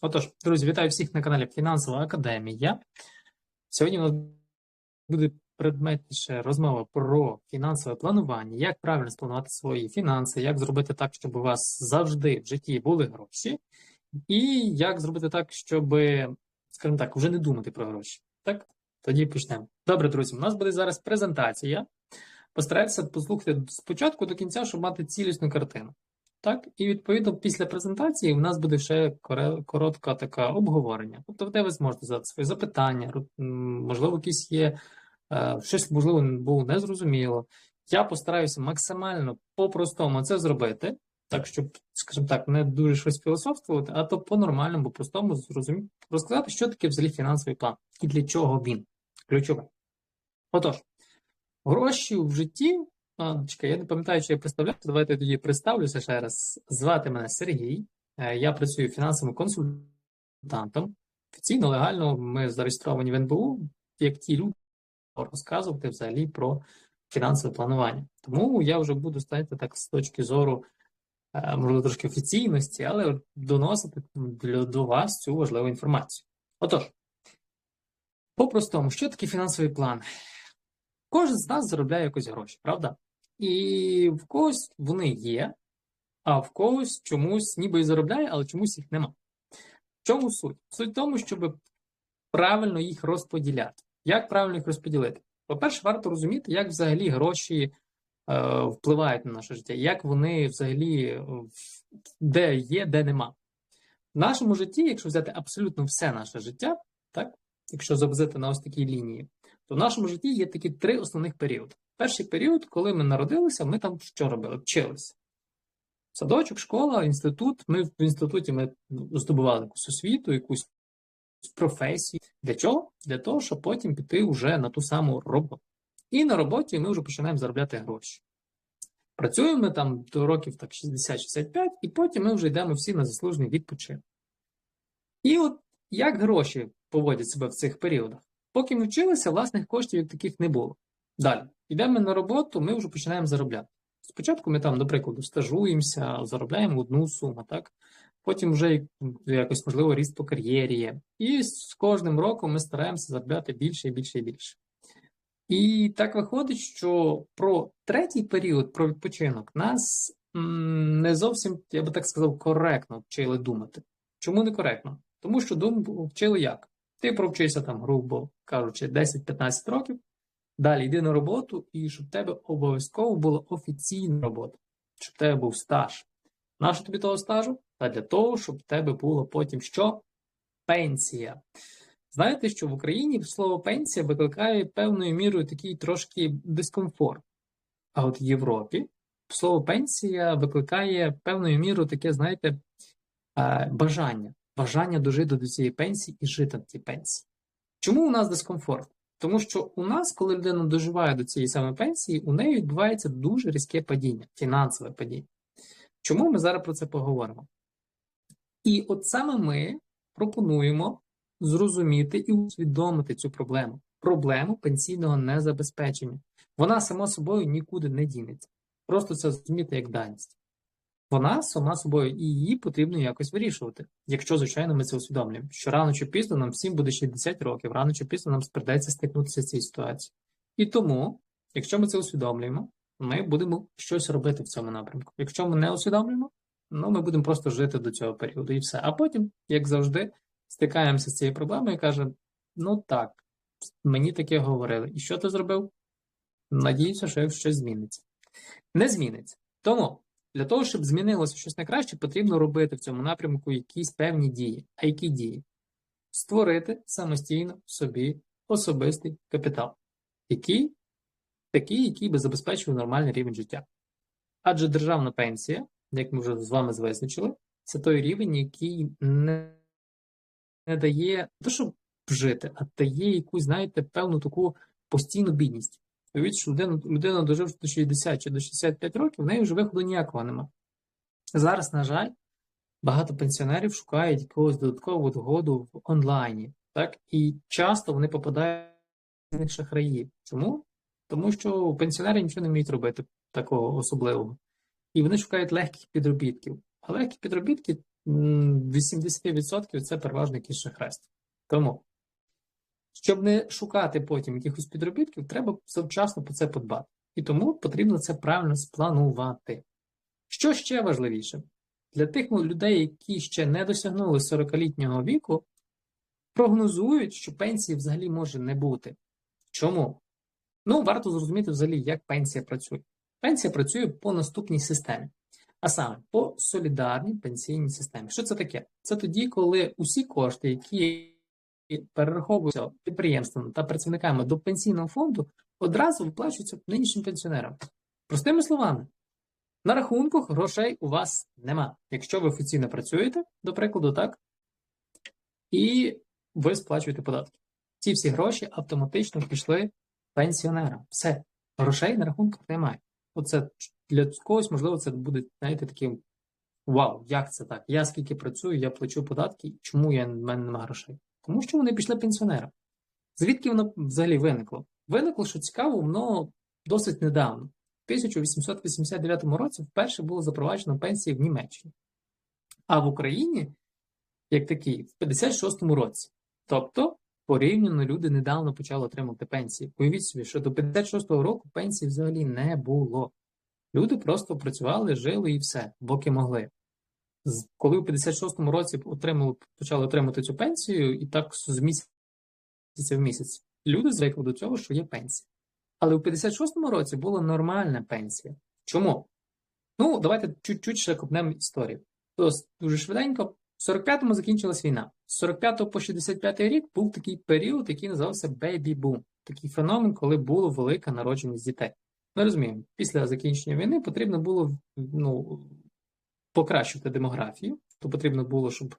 Отож, друзі, вітаю всіх на каналі Фінансова Академія. Сьогодні у нас буде предметніше розмова про фінансове планування, як правильно спланувати свої фінанси, як зробити так, щоб у вас завжди в житті були гроші, і як зробити так, щоб, скажімо так, вже не думати про гроші. Так, тоді почнемо. Добре, друзі, у нас буде зараз презентація. Постарайтеся послухати спочатку до кінця, щоб мати цілісну картину. Так, і відповідно після презентації у нас буде ще коротка така обговорення. Тобто, де ви зможете задати свої запитання, можливо, якісь є е, щось, можливо, було незрозуміло. Я постараюся максимально по-простому це зробити, так, щоб, скажімо так, не дуже щось філософствувати, а то по-нормальному, по-простому зрозуміти, розказати, що таке взагалі фінансовий план і для чого він. Ключове. Отож, гроші в житті а, чекай, я не пам'ятаю, чи я представлявся. Давайте я тоді представлюся ще раз. Звати мене Сергій. Е, Я працюю фінансовим консультантом. Офіційно, легально ми зареєстровані в НБУ, як ті люди розказувати взагалі про фінансове планування. Тому я вже буду ставити так з точки зору, е, можливо, трошки офіційності, але доносити для- до вас цю важливу інформацію. Отож, по-простому, що таке фінансовий план? Кожен з нас заробляє якось гроші, правда? І в когось вони є, а в когось чомусь ніби і заробляє, але чомусь їх нема. В чому суть? Суть в тому, щоб правильно їх розподіляти. Як правильно їх розподілити? По-перше, варто розуміти, як взагалі гроші е, впливають на наше життя, як вони взагалі е, де є, де нема. В нашому житті, якщо взяти абсолютно все наше життя, так, якщо зобразити на ось такій лінії, то в нашому житті є такі три основних періоди. Перший період, коли ми народилися, ми там що робили? Вчилися. Садочок, школа, інститут. Ми в інституті ми здобували якусь освіту, якусь професію. Для чого? Для того, щоб потім піти вже на ту саму роботу. І на роботі ми вже починаємо заробляти гроші. Працюємо ми там до років так 60-65, і потім ми вже йдемо всі на заслужений відпочинок. І от як гроші поводять себе в цих періодах? Поки ми вчилися, власних коштів як таких не було. Далі, йдемо на роботу, ми вже починаємо заробляти. Спочатку ми там, до прикладу, стажуємося, заробляємо одну суму, так? Потім вже якось, можливо, ріст по кар'єрі є. І з кожним роком ми стараємося заробляти більше і більше і більше. І так виходить, що про третій період, про відпочинок, нас не зовсім, я би так сказав, коректно вчили думати. Чому не коректно? Тому що дум вчили як? Ти провчився там, грубо кажучи, 10-15 років, далі йди на роботу, і щоб в тебе обов'язково була офіційна робота, щоб в тебе був стаж. Нащо тобі того стажу? Та для того, щоб в тебе було потім що? Пенсія. Знаєте, що в Україні слово пенсія викликає певною мірою такий трошки дискомфорт. А от в Європі слово пенсія викликає певною мірою таке, знаєте, е, бажання. Бажання дожити до цієї пенсії і жити на цій пенсії. Чому у нас дискомфорт? Тому що у нас, коли людина доживає до цієї самої пенсії, у неї відбувається дуже різке падіння, фінансове падіння. Чому ми зараз про це поговоримо? І от саме ми пропонуємо зрозуміти і усвідомити цю проблему проблему пенсійного незабезпечення. Вона сама собою нікуди не дінеться. Просто це зрозуміти як даність. Вона сама собою і її потрібно якось вирішувати, якщо, звичайно, ми це усвідомлюємо, що рано чи пізно нам всім буде 60 років, рано чи пізно нам придеться стикнутися з цією ситуацією. І тому, якщо ми це усвідомлюємо, ми будемо щось робити в цьому напрямку. Якщо ми не усвідомлюємо, ну ми будемо просто жити до цього періоду і все. А потім, як завжди, стикаємося з цією проблемою і кажемо: ну так, мені таке говорили. І що ти зробив? Надіюся, що щось зміниться. Не зміниться. Тому для того, щоб змінилося щось на краще, потрібно робити в цьому напрямку якісь певні дії. А які дії? Створити самостійно собі особистий капітал, який такий, який би забезпечив нормальний рівень життя. Адже державна пенсія, як ми вже з вами визначили, це той рівень, який не, не дає не то, щоб жити, а дає якусь, знаєте, певну таку постійну бідність. Уявіть, що людина, людина дожив до 60 чи до 65 років, в неї вже виходу ніякого нема. Зараз, на жаль, багато пенсіонерів шукають якогось додаткового догоду в онлайні, так? І часто вони попадають в шахраїв. Чому? Тому що пенсіонери нічого не вміють робити такого особливого. І вони шукають легких підробітків. А легкі підробітки 80% це переважно якийсь шахрайство. Тому, щоб не шукати потім якихось підробітків, треба завчасно про це подбати. І тому потрібно це правильно спланувати. Що ще важливіше? Для тих людей, які ще не досягнули 40-літнього віку, прогнозують, що пенсії взагалі може не бути. Чому? Ну, варто зрозуміти взагалі, як пенсія працює. Пенсія працює по наступній системі, а саме по солідарній пенсійній системі. Що це таке? Це тоді, коли усі кошти, які перераховуються підприємствами та працівниками до пенсійного фонду, одразу виплачуються нинішнім пенсіонерам. Простими словами, на рахунках грошей у вас нема. Якщо ви офіційно працюєте, до прикладу, так, і ви сплачуєте податки. Ці всі гроші автоматично пішли пенсіонерам. Все, грошей на рахунках немає. Оце для когось, можливо, це буде, знаєте, таким вау, як це так? Я скільки працюю, я плачу податки, чому я, в мене немає грошей? Тому що вони пішли пенсіонерам. Звідки воно взагалі виникло? Виникло, що цікаво, воно досить недавно. В 1889 році вперше було запроваджено пенсії в Німеччині, а в Україні, як такий, в 56-му році. Тобто, порівняно люди недавно почали отримувати пенсії. Уявіть собі, що до 56-го року пенсії взагалі не було. Люди просто працювали, жили і все, поки могли. Коли в 56-му році отримали, почали отримати цю пенсію, і так з місяця в місяць, люди звикли до цього, що є пенсія. Але в 56-му році була нормальна пенсія. Чому? Ну, давайте чуть-чуть ще копнемо історію. То дуже швиденько. В 45-му закінчилась війна. З 45 по 65 рік був такий період, який називався Boom. Такий феномен, коли було велика народженість дітей. Ми розуміємо, після закінчення війни потрібно було ну, покращувати демографію, то потрібно було, щоб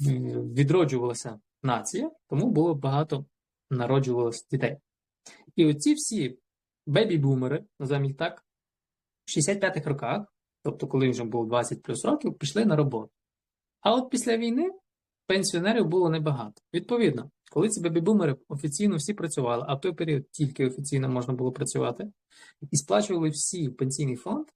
відроджувалася нація, тому було багато народжувалося дітей. І оці всі бебі-бумери, називаємо їх так, в 65-х роках, тобто коли вже було 20 плюс років, пішли на роботу. А от після війни пенсіонерів було небагато. Відповідно, коли ці бебі-бумери офіційно всі працювали, а в той період тільки офіційно можна було працювати, і сплачували всі в пенсійний фонд,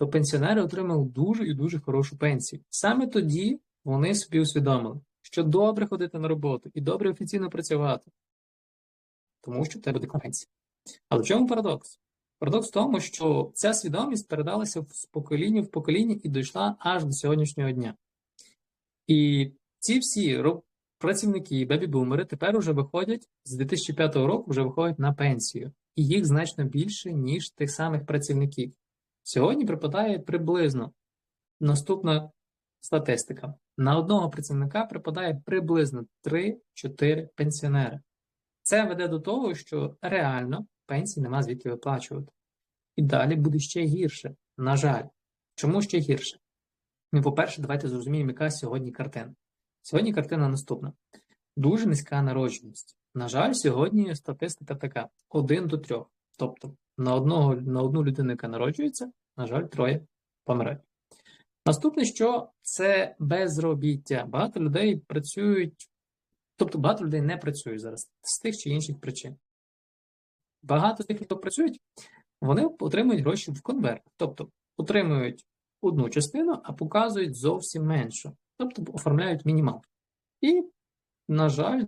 то пенсіонери отримали дуже і дуже хорошу пенсію. Саме тоді вони собі усвідомили, що добре ходити на роботу і добре офіційно працювати, тому що в тебе буде пенсія. Але в чому парадокс? Парадокс в тому, що ця свідомість передалася з покоління в покоління і дійшла аж до сьогоднішнього дня. І ці всі працівники, бебі-бумери тепер уже виходять з 2005 року вже виходять на пенсію, і їх значно більше, ніж тих самих працівників. Сьогодні припадає приблизно наступна статистика: на одного працівника припадає приблизно 3-4 пенсіонери. Це веде до того, що реально пенсії нема звідки виплачувати. І далі буде ще гірше. На жаль, чому ще гірше? Ну, по-перше, давайте зрозуміємо, яка сьогодні картина. Сьогодні картина наступна: дуже низька народженість. На жаль, сьогодні статистика така: 1 до 3. Тобто на одного, на одну людину, яка народжується, на жаль, троє помирають. Наступне, що це безробіття. Багато людей працюють, тобто багато людей не працюють зараз з тих чи інших причин. Багато з тих, хто працюють, вони отримують гроші в конверт. Тобто отримують одну частину, а показують зовсім меншу. Тобто оформляють мінімал. І, на жаль,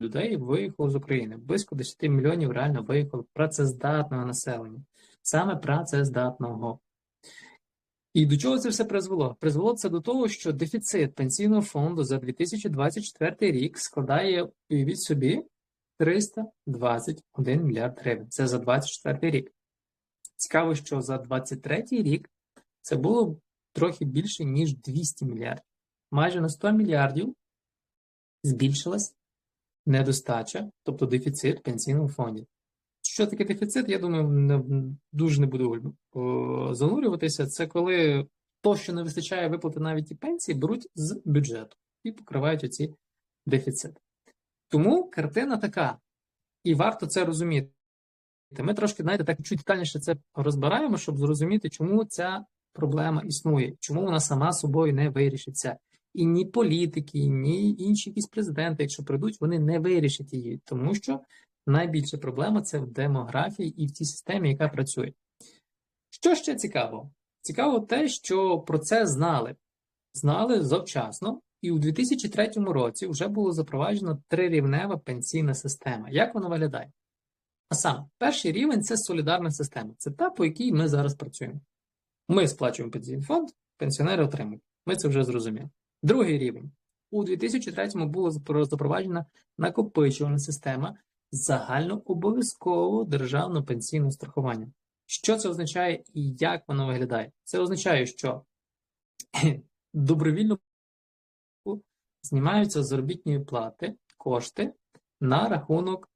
людей виїхало з України. Близько 10 мільйонів реально виїхало працездатного населення. Саме працездатного. І до чого це все призвело? Призвело це до того, що дефіцит пенсійного фонду за 2024 рік складає, уявіть собі, 321 мільярд гривень. Це за 2024 рік. Цікаво, що за 2023 рік це було трохи більше, ніж 200 мільярдів. Майже на 100 мільярдів збільшилась недостача, тобто дефіцит в пенсійному фонді. Що таке дефіцит? Я думаю, не, дуже не буду занурюватися. Це коли то, що не вистачає виплати навіть і пенсії, беруть з бюджету і покривають оці дефіцити. Тому картина така, і варто це розуміти. Ми трошки, знаєте, так чуть детальніше це розбираємо, щоб зрозуміти, чому ця проблема існує, чому вона сама собою не вирішиться. І ні політики, ні інші якісь президенти, якщо прийдуть, вони не вирішать її, тому що найбільша проблема це в демографії і в тій системі, яка працює. Що ще цікаво? Цікаво те, що про це знали знали завчасно, і у 2003 році вже було запроваджено трирівнева пенсійна система. Як вона виглядає? А саме, перший рівень це солідарна система. Це та, по якій ми зараз працюємо. Ми сплачуємо пенсійний фонд, пенсіонери отримують. Ми це вже зрозуміли. Другий рівень. У 2003-му була запроваджена накопичувальна система загальнообов'язкового державного пенсійного страхування. Що це означає і як воно виглядає? Це означає, що добровільно знімаються заробітні плати, кошти на рахунок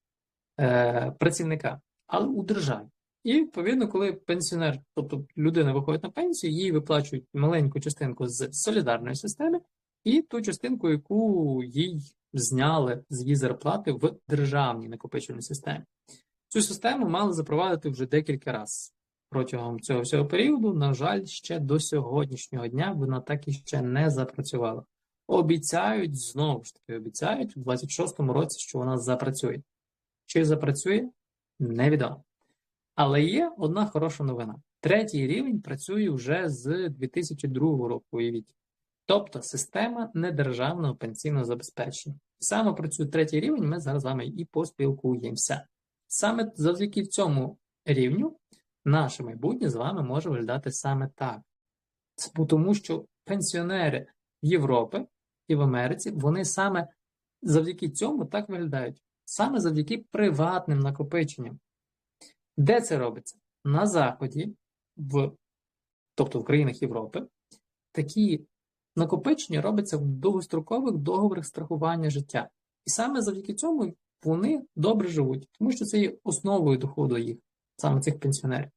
е, працівника, але у державі. І, відповідно, коли пенсіонер, тобто людина виходить на пенсію, їй виплачують маленьку частинку з солідарної системи і ту частинку, яку їй зняли з її зарплати в державній накопичувальній системі. Цю систему мали запровадити вже декілька разів протягом цього всього періоду. На жаль, ще до сьогоднішнього дня вона так і ще не запрацювала. Обіцяють, знову ж таки, обіцяють у 26-му році, що вона запрацює. Чи запрацює, невідомо. Але є одна хороша новина. Третій рівень працює вже з 2002 року, уявіть. Тобто система недержавного пенсійного забезпечення. Саме про цю третій рівень ми зараз з вами і поспілкуємося. Саме завдяки цьому рівню наше майбутнє з вами може виглядати саме так. Тому, що пенсіонери Європи і в Америці вони саме завдяки цьому так виглядають, саме завдяки приватним накопиченням. Де це робиться? На Заході, в, тобто в країнах Європи, такі накопичення робиться в довгострокових договорах страхування життя. І саме завдяки цьому вони добре живуть, тому що це є основою доходу їх, саме цих пенсіонерів.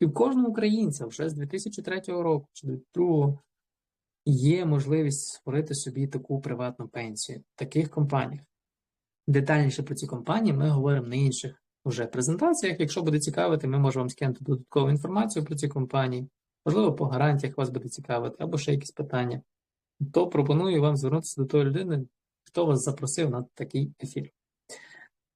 І в кожному українця вже з 2003 року чи 2002 є можливість створити собі таку приватну пенсію в таких компаніях. Детальніше про ці компанії ми говоримо на інших вже презентаціях. Якщо буде цікавити, ми можемо вам скинути додаткову інформацію про ці компанії. Можливо, по гарантіях вас буде цікавити, або ще якісь питання. То пропоную вам звернутися до тої людини, хто вас запросив на такий ефір.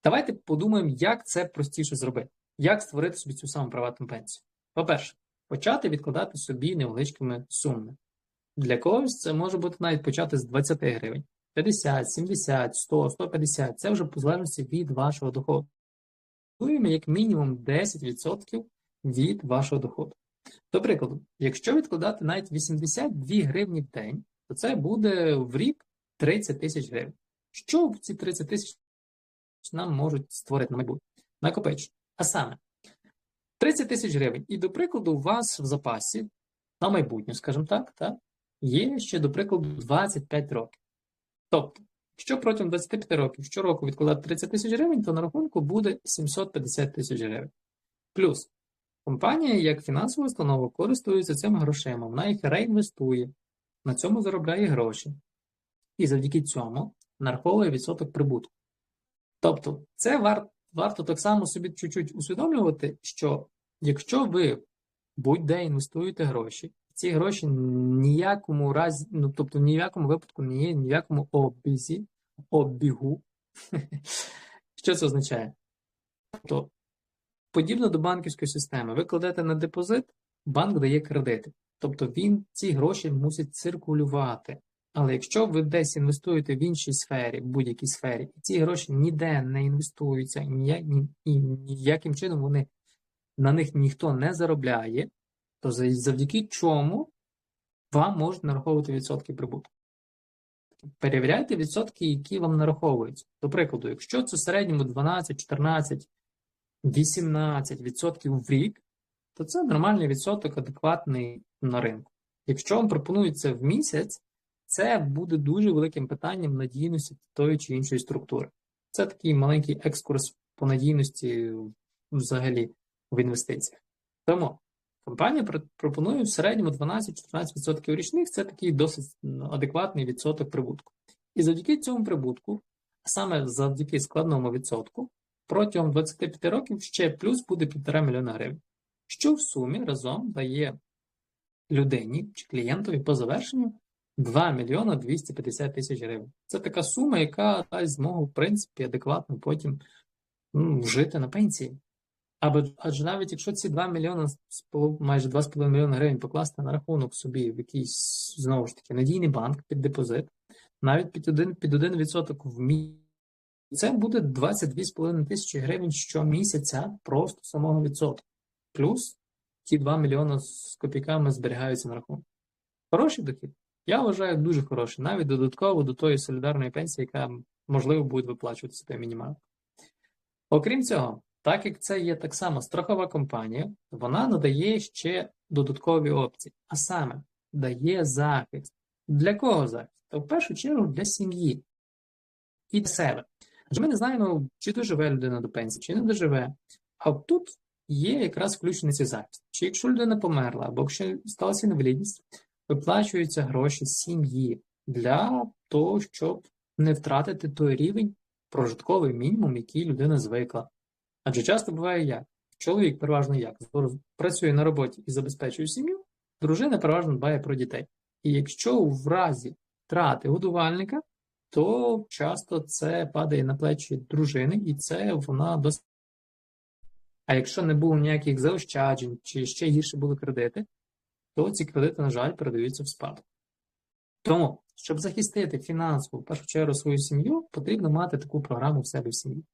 Давайте подумаємо, як це простіше зробити, як створити собі цю саму приватну пенсію. По-перше, почати відкладати собі невеличкими сумами. Для когось це може бути навіть почати з 20 гривень. 50, 70, 100, 150 це вже по залежності від вашого доходу. Готуємо як мінімум 10% від вашого доходу. До прикладу, якщо відкладати навіть 82 гривні в день, то це буде в рік 30 тисяч гривень. Що в ці 30 тисяч нам можуть створити на майбутнє? Накопичення. А саме 30 тисяч гривень. І, до прикладу, у вас в запасі на майбутнє, скажімо так, так, є ще, до прикладу, 25 років. Тобто, якщо протягом 25 років щороку відкладати 30 тисяч гривень, то на рахунку буде 750 тисяч гривень. Плюс компанія, як фінансова установа, користується цими грошима, вона їх реінвестує, на цьому заробляє гроші. І завдяки цьому нараховує відсоток прибутку. Тобто, це вар, варто так само собі чуть-чуть усвідомлювати, що якщо ви будь-де інвестуєте гроші, ці гроші ніякому разі, ну тобто ні в якому випадку не є ні в якому обізі, обігу. Що це означає? Тобто, подібно до банківської системи, ви кладете на депозит, банк дає кредити. Тобто він ці гроші мусить циркулювати. Але якщо ви десь інвестуєте в іншій сфері, в будь-якій сфері, і ці гроші ніде не інвестуються, і ніяким чином вони на них ніхто не заробляє, то завдяки чому вам можуть нараховувати відсотки прибутку. Перевіряйте відсотки, які вам нараховуються. До прикладу, якщо це в середньому 12, 14, 18 відсотків в рік, то це нормальний відсоток, адекватний на ринку. Якщо вам пропонується в місяць, це буде дуже великим питанням надійності тої чи іншої структури. Це такий маленький екскурс по надійності взагалі в інвестиціях. Тому компанія пропонує в середньому 12-14% річних це такий досить адекватний відсоток прибутку. І завдяки цьому прибутку, а саме завдяки складному відсотку, протягом 25 років ще плюс буде 1,5 мільйона гривень, що в сумі разом дає людині чи клієнтові по завершенню 2 мільйона 250 тисяч гривень. Це така сума, яка дасть змогу, в принципі, адекватно потім ну, жити на пенсії. Або, адже навіть якщо ці 2 мільйони, майже 2,5 мільйони гривень покласти на рахунок собі в якийсь, знову ж таки, надійний банк під депозит, навіть під 1%, під 1% в місяць, це буде 22,5 тисячі гривень щомісяця просто самого відсотку. Плюс ті 2 мільйони з копійками зберігаються на рахунку. Хороший дохід? Я вважаю дуже хороший, навіть додатково до тої солідарної пенсії, яка, можливо, буде виплачуватися по мінімалку. Окрім цього, так як це є так само страхова компанія, вона надає ще додаткові опції, а саме дає захист. Для кого захист? Та в першу чергу для сім'ї і для себе. Адже ми не знаємо, чи доживе людина до пенсії, чи не доживе. А от тут є якраз включений цей захист. Чи якщо людина померла, або якщо сталася інвалідність, виплачуються гроші сім'ї для того, щоб не втратити той рівень прожитковий мінімум, який людина звикла. Адже часто буває як? Чоловік переважно як працює на роботі і забезпечує сім'ю, дружина переважно дбає про дітей. І якщо в разі втрати годувальника, то часто це падає на плечі дружини, і це вона досить. А якщо не було ніяких заощаджень чи ще гірше були кредити, то ці кредити, на жаль, передаються в спадок. Тому, щоб захистити фінансово, в першу чергу, свою сім'ю, потрібно мати таку програму в себе в сім'ї.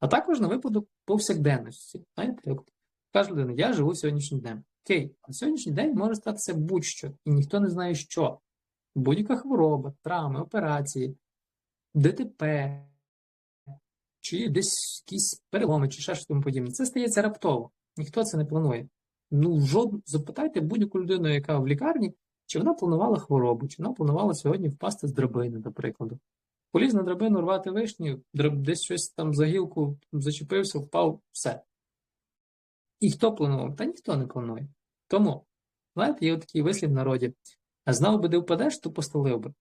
А також на випадок повсякденності. Знаєте, як каже людина, я живу сьогоднішнім днем. Окей, а сьогоднішній день може статися будь-що, і ніхто не знає, що. Будь-яка хвороба, травми, операції, ДТП, чи десь якісь переломи, чи ще щось тому подібне. Це стається раптово. Ніхто це не планує. Ну, жод... запитайте будь-яку людину, яка в лікарні, чи вона планувала хворобу, чи вона планувала сьогодні впасти з драбини, до прикладу. Поліз на драбину рвати вишні, десь щось там за гілку зачепився, впав, все. І хто планував? Та ніхто не планує. Тому, знаєте, є такий вислів в народі: а знав би, де впадеш, то постелив би.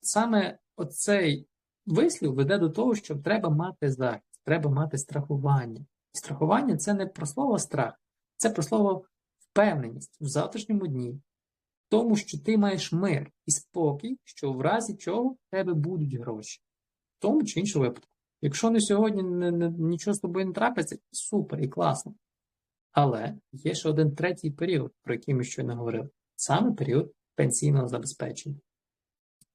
Саме оцей вислів веде до того, що треба мати захист, треба мати страхування. І страхування це не про слово страх, це про слово впевненість в завтрашньому дні, в тому що ти маєш мир і спокій, що в разі чого в тебе будуть гроші, в тому чи іншому випадку. Якщо не сьогодні не, не, нічого з тобою не трапиться, супер і класно. Але є ще один третій період, про який ми щойно говорили, саме період пенсійного забезпечення.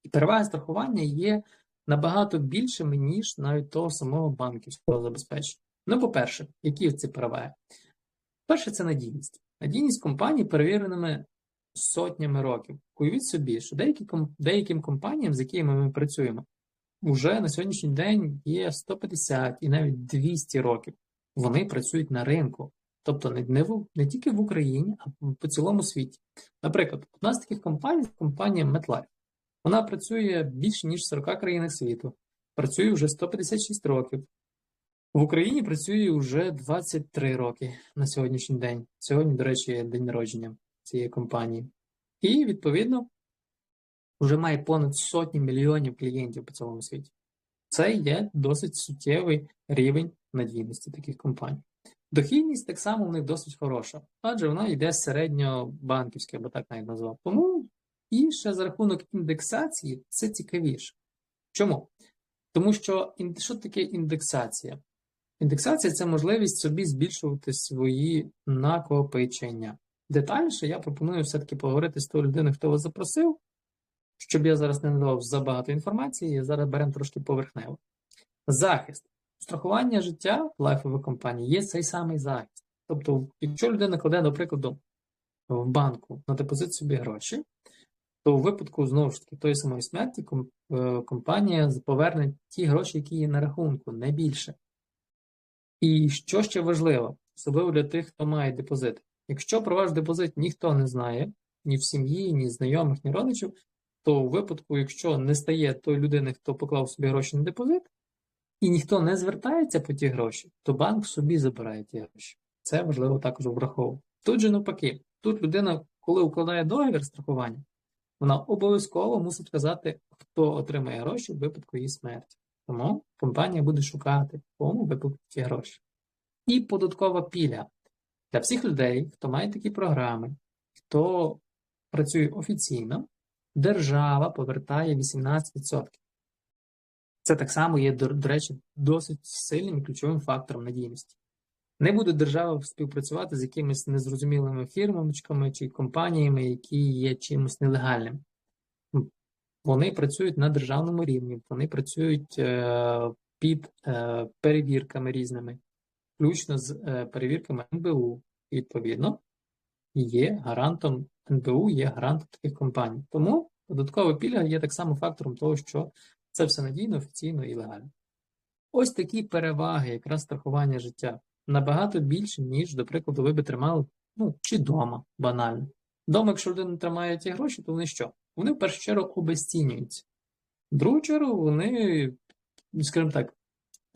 І перевага страхування є набагато більшими, ніж навіть того самого банківського забезпечення. Ну, по-перше, які ці переваги? Перше, це надійність. Надійність компаній перевіреними сотнями років. Уявіть собі, що деякі, деяким компаніям, з якими ми працюємо, вже на сьогоднішній день є 150 і навіть 200 років. Вони працюють на ринку. Тобто не, не, не тільки в Україні, а по цілому світі. Наприклад, одна з таких компаній компанія MetLife. Вона працює більше ніж в 40 країнах світу, працює вже 156 років. В Україні працює вже 23 роки на сьогоднішній день. Сьогодні, до речі, день народження цієї компанії. І, відповідно, вже має понад сотні мільйонів клієнтів по цілому світі. Це є досить суттєвий рівень надійності таких компаній. Дохідність так само в них досить хороша, адже вона йде середньобанківська, або так навіть назвав. Тому і ще за рахунок індексації це цікавіше. Чому? Тому що що таке індексація? Індексація це можливість собі збільшувати свої накопичення. Детальніше я пропоную все-таки поговорити з тою людиною, хто вас запросив, щоб я зараз не надавав забагато інформації, зараз беремо трошки поверхнево. Захист. Страхування життя в лайфовій компанії є цей самий захист. Тобто, якщо людина кладе, до прикладу, в банку на депозит собі гроші, то у випадку, знову ж таки, тої самої смерті е, компанія поверне ті гроші, які є на рахунку, не більше. І що ще важливо, особливо для тих, хто має депозит. Якщо про ваш депозит ніхто не знає, ні в сім'ї, ні знайомих, ні родичів, то у випадку, якщо не стає той людини, хто поклав собі гроші на депозит, і ніхто не звертається по ті гроші, то банк собі забирає ті гроші. Це важливо також враховувати. Тут же навпаки, тут людина, коли укладає договір страхування, вона обов'язково мусить вказати, хто отримає гроші в випадку її смерті. Тому компанія буде шукати, кому виплатити ті гроші. І податкова пільга для всіх людей, хто має такі програми, хто працює офіційно, держава повертає 18%. Це так само є, до речі, досить сильним і ключовим фактором надійності. Не буде держава співпрацювати з якимись незрозумілими фірмочками чи компаніями, які є чимось нелегальним. Вони працюють на державному рівні, вони працюють е, під е, перевірками різними, включно з е, перевірками НБУ. Відповідно, є гарантом НБУ, є гарантом таких компаній. Тому додаткова пільга є так само фактором того, що це все надійно, офіційно і легально. Ось такі переваги, якраз страхування життя, набагато більше, ніж, до прикладу, ви би тримали ну, чи вдома, банально. Дома, якщо людина тримає ті гроші, то вони що? Вони в першу чергу обезцінюються. В другу чергу, вони, скажімо так,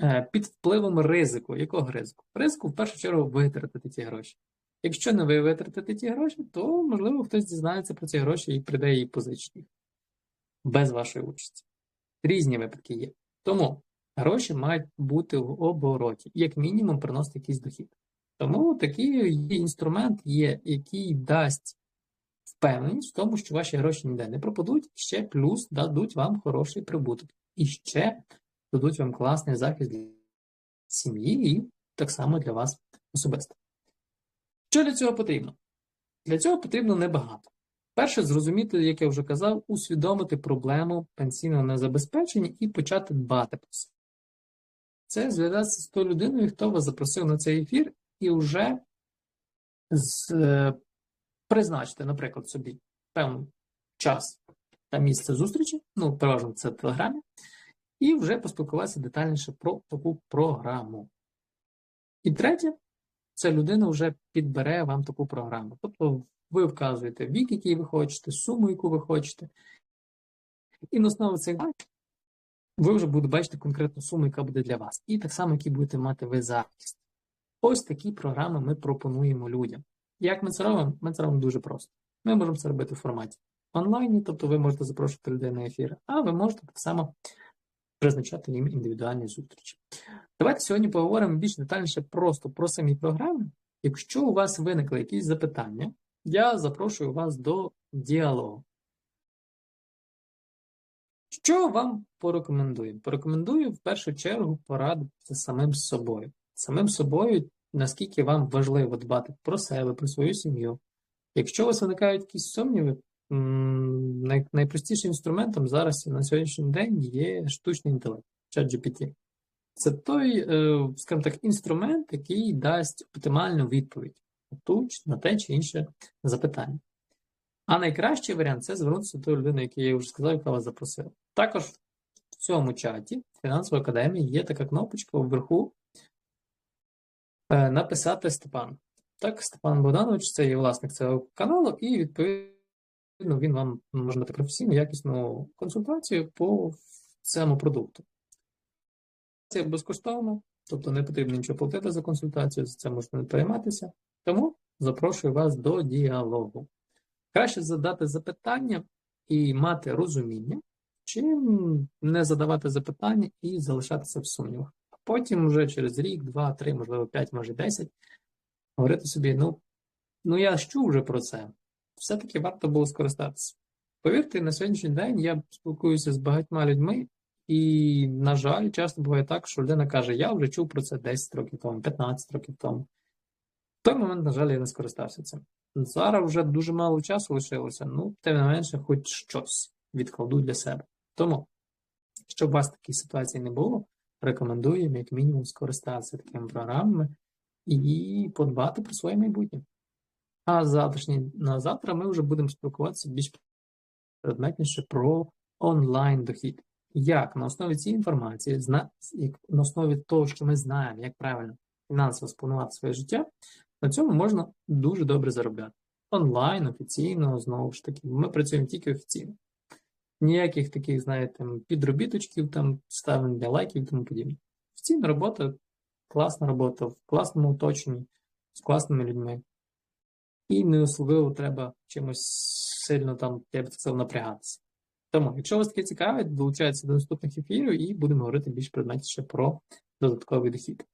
е, під впливом ризику. Якого ризику? Ризику в першу чергу витратити ті гроші. Якщо не ви витратите ті гроші, то, можливо, хтось дізнається про ці гроші і прийде її позичить. Без вашої участі. Різні випадки є. Тому гроші мають бути в обороті, як мінімум приносити якийсь дохід. Тому такий інструмент є, який дасть впевненість в тому, що ваші гроші ніде не пропадуть, ще плюс дадуть вам хороший прибуток. І ще дадуть вам класний захист для сім'ї і так само для вас особисто. Що для цього потрібно? Для цього потрібно небагато. Перше, зрозуміти, як я вже казав, усвідомити проблему пенсійного незабезпечення і почати дбати про це. Це зв'язатися з тою людиною, хто вас запросив на цей ефір, і вже з, е, призначити, наприклад, собі певний час та місце зустрічі, ну, переважно це в Телеграмі, і вже поспілкуватися детальніше про таку програму. І третє, це людина вже підбере вам таку програму. Тобто ви вказуєте вік, який ви хочете, суму, яку ви хочете. І на основі цих ви вже будете бачити конкретну суму, яка буде для вас. І так само, який будете мати ви захист. Ось такі програми ми пропонуємо людям. Як ми це робимо? Ми це робимо дуже просто. Ми можемо це робити в форматі онлайні, тобто ви можете запрошувати людей на ефір, а ви можете так само призначати їм індивідуальні зустрічі. Давайте сьогодні поговоримо більш детальніше просто про самі програми. Якщо у вас виникли якісь запитання, я запрошую вас до діалогу. Що вам порекомендую? Порекомендую в першу чергу порадитися самим собою. Самим собою, наскільки вам важливо дбати про себе, про свою сім'ю. Якщо у вас виникають якісь сумніви, найпростішим інструментом зараз на сьогоднішній день є штучний інтелект, ChatGPT. Це той, е, скажімо так, інструмент, який дасть оптимальну відповідь на те чи інше запитання. А найкращий варіант це звернутися до людини, яку я вже сказав, яка вас запросила. Також в цьому чаті фінансової академії є така кнопочка вверху е, написати Степан. Так, Степан Богданович це є власник цього каналу, і відповідно він вам може дати професійну якісну консультацію по цьому продукту. Це безкоштовно, тобто не потрібно нічого платити за консультацію, за це можна не перейматися. Тому запрошую вас до діалогу. Краще задати запитання і мати розуміння, чим не задавати запитання і залишатися в сумнівах. А потім вже через рік, два, три, можливо, п'ять, може десять, говорити собі: ну, ну я ж чув вже про це. Все-таки варто було скористатися. Повірте, на сьогоднішній день я спілкуюся з багатьма людьми, і, на жаль, часто буває так, що людина каже, я вже чув про це 10 років тому, 15 років тому. В той момент, на жаль, я не скористався цим. Зараз вже дуже мало часу лишилося, ну, тим не менше, хоч щось відкладу для себе. Тому, щоб у вас такій ситуації не було, рекомендуємо, як мінімум, скористатися такими програмами і подбати про своє майбутнє. А завтрашні, на завтра ми вже будемо спілкуватися більш предметніше про онлайн-дохід. Як на основі цієї інформації, на основі того, що ми знаємо, як правильно фінансово спланувати своє життя, на цьому можна дуже добре заробляти. Онлайн, офіційно, знову ж таки, ми працюємо тільки офіційно. Ніяких таких, знаєте, підробіточків, там, ставлень для лайків і тому подібне. Офіційна робота, класна робота, в класному оточенні, з класними людьми. І не особливо треба чимось сильно там, я б сказав, напрягатися. Тому, якщо вас таке цікавить, долучайтеся до наступних ефірів і будемо говорити більш предметніше про додатковий дохід.